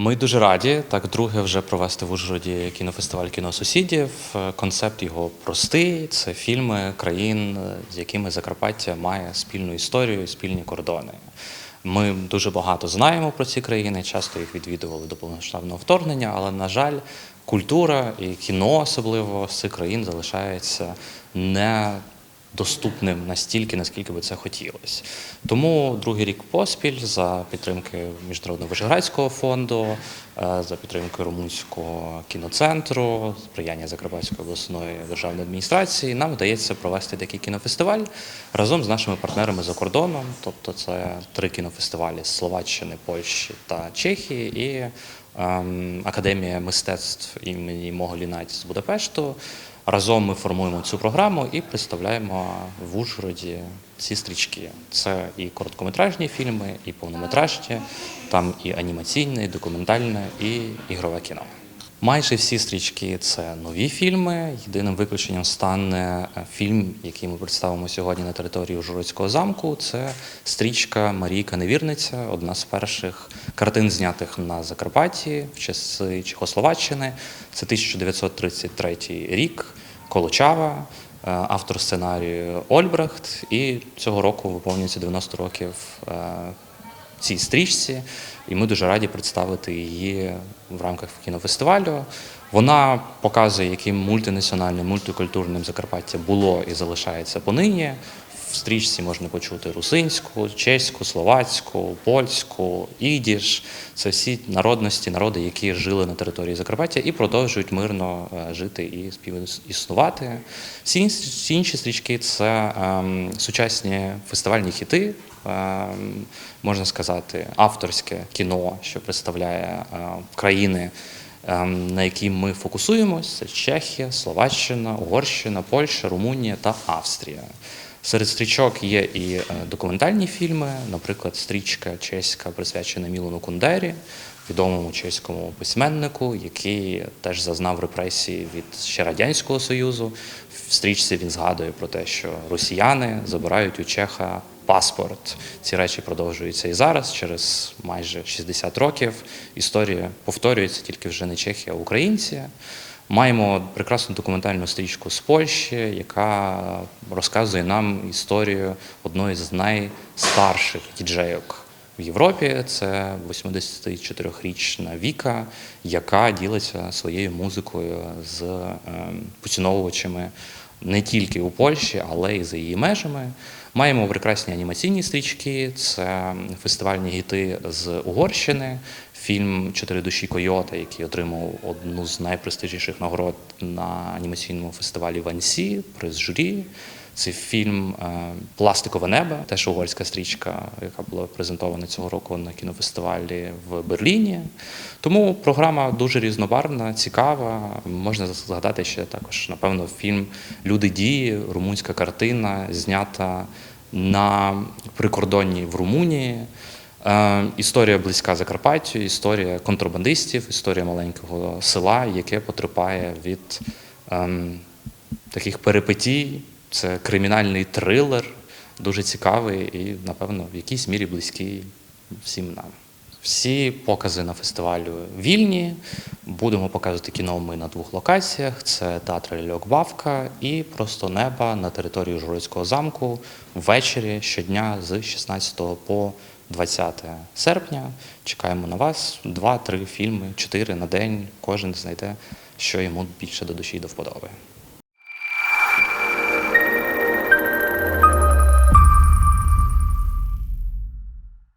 Ми дуже раді так друге вже провести в Ужгороді кінофестиваль кіно сусідів. Е, Концепт його простий. Це фільми країн, е, з якими Закарпаття має спільну історію, спільні кордони. Ми дуже багато знаємо про ці країни, часто їх відвідували до повномасштабного вторгнення, але на жаль, культура і кіно, особливо з цих країн, залишається не доступним настільки, наскільки би це хотілося. Тому другий рік поспіль за підтримки Міжнародного Вишеградського фонду, е, за підтримкою Румунського кіноцентру, сприяння Закарпатської обласної державної адміністрації, нам вдається провести такий кінофестиваль разом з нашими партнерами за кордоном. Тобто це три кінофестивалі з Словаччини, Польщі та Чехії і Академія мистецтв імені мого Лінаті з Будапешту. Разом ми формуємо цю програму і представляємо в Ужгороді ці стрічки. Це і короткометражні фільми, і повнометражні, там і анімаційне, і документальне, і ігрове кіно. Майже всі стрічки це нові фільми. Єдиним виключенням стане е, фільм, який ми представимо сьогодні на території Ужгородського замку. Це стрічка Марійка Невірниця, одна з перших картин, знятих на Закарпатті в часи Чехословаччини. Це 1933 рік. Колочава, е, автор сценарію Ольбрехт. І цього року виповнюється 90 років е, цій стрічці, і ми дуже раді представити її в рамках кінофестивалю. Вона показує, яким мультинаціональним, мультикультурним Закарпаття було і залишається понині. В стрічці можна почути русинську, чеську, словацьку, польську, ідіш. Це всі народності, народи, які жили на території Закарпаття і продовжують мирно е, жити і співіснувати. Всі інші- стрічки це ем, сучасні фестивальні хіти, ем, можна сказати, авторське кіно, що представляє е, країни, ем, на які ми фокусуємось. Це Чехія, Словаччина, Угорщина, Польща, Румунія та Австрія. Серед стрічок є і е, документальні фільми, наприклад, стрічка чеська присвячена Мілану Кундері, відомому чеському письменнику, який теж зазнав репресії від ще радянського союзу. В стрічці він згадує про те, що росіяни забирають у Чеха паспорт. Ці речі продовжуються і зараз, через майже 60 років. Історія повторюється тільки вже не Чехія, а українці. Маємо прекрасну документальну стрічку з Польщі, яка розказує нам історію одної з найстарших діджейок в Європі. Це 84-річна Віка, яка ділиться своєю музикою з ем, поціновувачами не тільки у Польщі, але й за її межами. Маємо прекрасні анімаційні стрічки, це фестивальні гіти з Угорщини, фільм Чотири душі Койота, який отримав одну з найпрестижніших нагород на анімаційному фестивалі Вансі, приз журі. Це фільм е, Пластикове небо, теж угорська стрічка, яка була презентована цього року на кінофестивалі в Берліні. Тому програма дуже різнобарвна, цікава. Можна згадати ще також, напевно, фільм Люди дії, румунська картина, знята на прикордонні в Румунії. Е, Історія близька Закарпаттю, історія контрабандистів, історія маленького села, яке потерпає від ем, таких перипетій. Це кримінальний трилер, дуже цікавий і, напевно, в якійсь мірі близький всім нам. Всі покази на фестивалю вільні. Будемо показувати кіно ми на двох локаціях: це театр Льок Бавка і просто неба на території Журицького замку ввечері щодня з 16 по 20 серпня. Чекаємо на вас. Два-три фільми, чотири на день. Кожен знайде, що йому більше до душі і до вподоби.